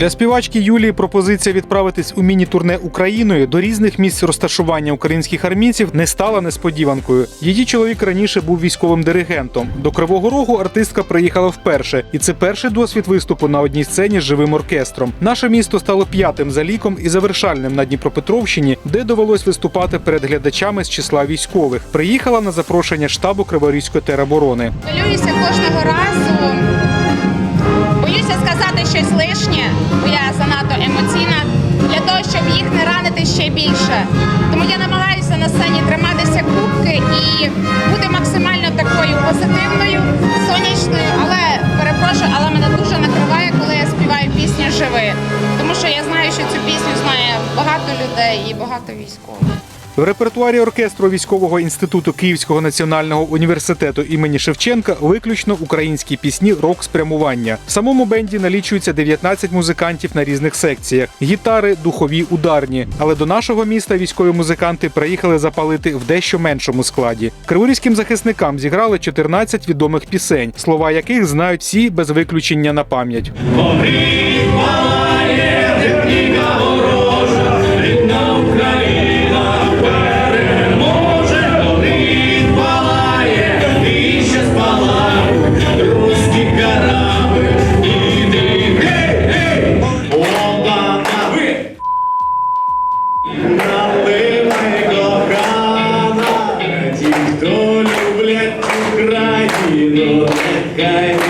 Для співачки Юлії пропозиція відправитись у міні-турне Україною до різних місць розташування українських армійців не стала несподіванкою. Її чоловік раніше був військовим диригентом. До Кривого Рогу артистка приїхала вперше, і це перший досвід виступу на одній сцені з живим оркестром. Наше місто стало п'ятим за ліком і завершальним на Дніпропетровщині, де довелось виступати перед глядачами з числа військових. Приїхала на запрошення штабу Криворізької тероборони. Хвилююся кожного разу. Боюся сказати щось лишнє, бо я занадто емоційна для того, щоб їх не ранити ще більше. Тому я намагаюся на сцені триматися кубки і бути максимально такою позитивною, сонячною, але перепрошую, але мене дуже накриває, коли я співаю пісню Живи. Тому що я знаю, що цю пісню знає багато людей і багато військових. В репертуарі оркестру військового інституту Київського національного університету імені Шевченка виключно українські пісні рок спрямування. В самому бенді налічується 19 музикантів на різних секціях: гітари, духові, ударні. Але до нашого міста військові музиканти приїхали запалити в дещо меншому складі. Криворізьким захисникам зіграли 14 відомих пісень, слова яких знають всі без виключення на пам'ять.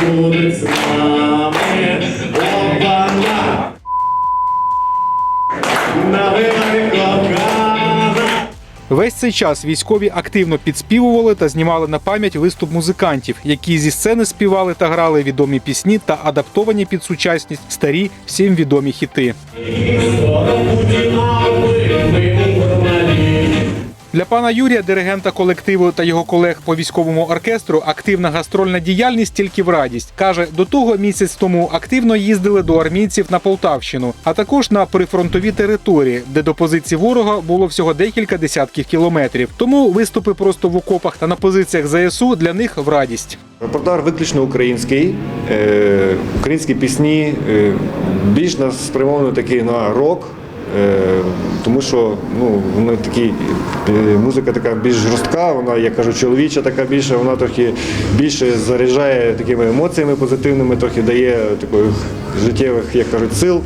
Будуть з нами. Обана. Кохана. Весь цей час військові активно підспівували та знімали на пам'ять виступ музикантів, які зі сцени співали та грали відомі пісні та адаптовані під сучасність старі всім відомі хіти. Для пана Юрія, диригента колективу та його колег по військовому оркестру, активна гастрольна діяльність тільки в радість. Каже, до того місяць тому активно їздили до армійців на Полтавщину, а також на прифронтові території, де до позиції ворога було всього декілька десятків кілометрів. Тому виступи просто в окопах та на позиціях ЗСУ для них в радість. Репертуар виключно український, е, українські пісні, е, більш нас спрямовані такі на рок, тому що ну, вони такі, е, музика така більш жорстка, вона, як кажу, чоловіча така більше, вона трохи більше заряджає такими емоціями позитивними, трохи дає таких життєвих, як кажуть, сил,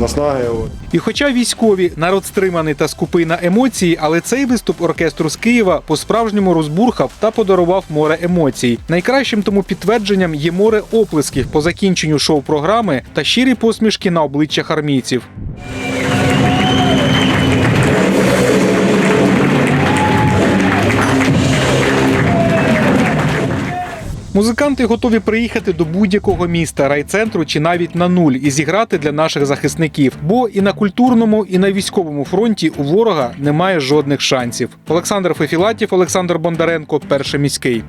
наснаги. І хоча військові народ стриманий та скупий на емоції, але цей виступ оркестру з Києва по-справжньому розбурхав та подарував море емоцій. Найкращим тому підтвердженням є море оплесків по закінченню шоу-програми та щирі посмішки на обличчях армійців. Музиканти готові приїхати до будь-якого міста, райцентру чи навіть на нуль і зіграти для наших захисників. Бо і на культурному, і на військовому фронті у ворога немає жодних шансів. Олександр Фефілатів, Олександр Бондаренко, перший міський.